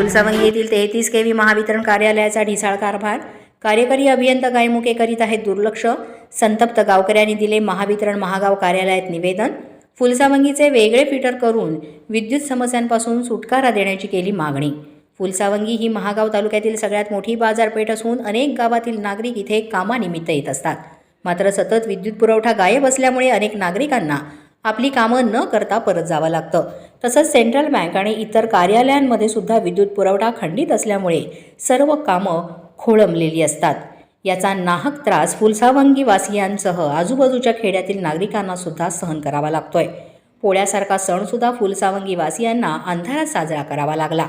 फुलसावंगी येथील तेहतीस K V Mahavitaran कार्यालयाचा ढिसाळ कारभार. कार्यकारी अभियंता गायमुखे करीत आहेत दुर्लक्ष. संतप्त गावकऱ्यांनी दिले महावितरण महागाव कार्यालयात निवेदन. फुलसावंगीचे वेगळे फिटर करून विद्युत समस्यांपासून सुटकारा देण्याची केली मागणी. फुलसावंगी ही महागाव तालुक्यातील सगळ्यात मोठी बाजारपेठ असून अनेक गावातील नागरिक इथे कामानिमित्त येत असतात. मात्र सतत विद्युत पुरवठा गायब असल्यामुळे अनेक नागरिकांना आपली कामं न करता परत जावं लागतं. तसंच सेंट्रल बँक आणि इतर कार्यालयांमध्ये सुद्धा विद्युत पुरवठा खंडित असल्यामुळे सर्व कामं खोळंबलेली असतात. याचा नाहक त्रास फुलसावंगी वासियांसह आजूबाजूच्या खेड्यातील नागरिकांना सुद्धा सहन करावा लागतोय. पोळ्यासारखा सणसुद्धा फुलसावंगी वासियांना अंधारात साजरा करावा लागला.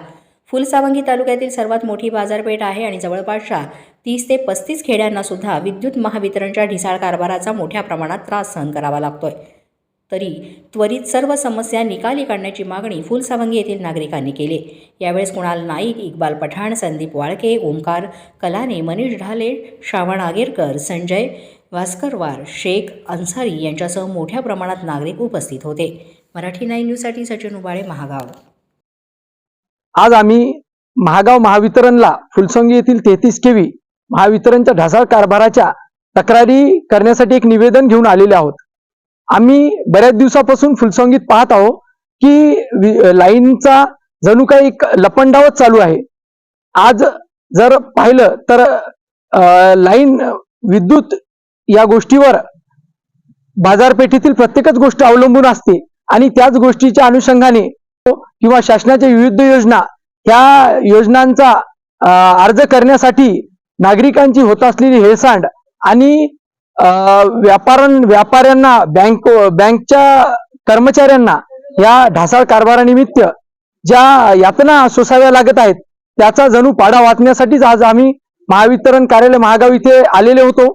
फुलसावंगी तालुक्यातील सर्वात मोठी बाजारपेठ आहे आणि जवळपासच्या तीस ते पस्तीस खेड्यांना सुद्धा विद्युत महावितरणच्या ढिसाळ कारभाराचा मोठ्या प्रमाणात त्रास सहन करावा लागतोय. तरी त्वरित सर्व समस्या निकाली काढण्याची मागणी फुलसावंगी येथील नागरिकांनी केली. यावेळेस कुणाल नाईक इक्बाल पठाण संदीप वाळके ओंकार कलाने मनीष ढाले श्रावण आगेरकर संजय वास्करवार शेख अन्सारी यांच्यासह मोठ्या प्रमाणात नागरिक उपस्थित होते. मराठी नाईन न्यूजसाठी सचिन उबाळे महागाव. आज आम्ही महागाव महावितरणला फुलसंगी येथील तेहतीस केवी महावितरणच्या ढासाळ कारभाराच्या तक्रारी करण्यासाठी एक निवेदन घेऊन आलेले आहोत. आम्ही बऱ्याच दिवसापासून फुलसंगीत पाहत आहोत की लाईनचा जणू काही एक लपंडावच चालू आहे. आज जर पाहिलं तर अं, लाईन विद्युत या गोष्टीवर बाजारपेठेतील प्रत्येकच गोष्ट अवलंबून असते आणि त्याच गोष्टीच्या अनुषंगाने किंवा शासनाच्या विविध योजना ह्या योजनांचा अं, अर्ज करण्यासाठी नागरिकांची होत असलेली हेळसांड आणि व्यापार व्यापाऱ्यांना बँक बँकच्या कर्मचाऱ्यांना या ढासाळ कारभारानिमित्त ज्या यातना सोसाव्या लागत आहेत त्याचा जणू पाडा वाचण्यासाठीच आज आम्ही महावितरण कार्यालय महागाव इथे आलेले होतो.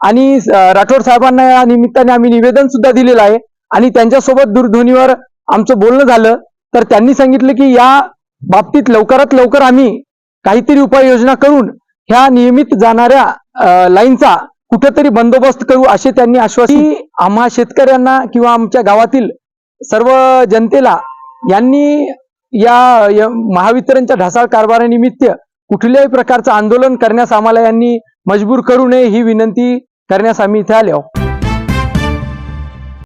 आणि राठोड साहेबांना या निमित्ताने आम्ही निवेदन सुद्धा दिलेलं आहे. आणि त्यांच्यासोबत दूरध्वनीवर आमचं बोलणं झालं. तर त्यांनी सांगितलं की या बाबतीत लवकरात लवकर आम्ही काहीतरी उपाययोजना करून ह्या नियमित जाणाऱ्या लाईनचा कुठेतरी बंदोबस्त करू असे त्यांनी आश्वासन आम्हा शेतकऱ्यांना किंवा आमच्या गावातील सर्व जनतेला यांनी या या महावितरणच्या ढासाळ कारभारानिमित्त कुठल्याही प्रकारचं आंदोलन करण्यास आम्हाला यांनी मजबूर करू नये ही विनंती करण्यास आम्ही इथे आले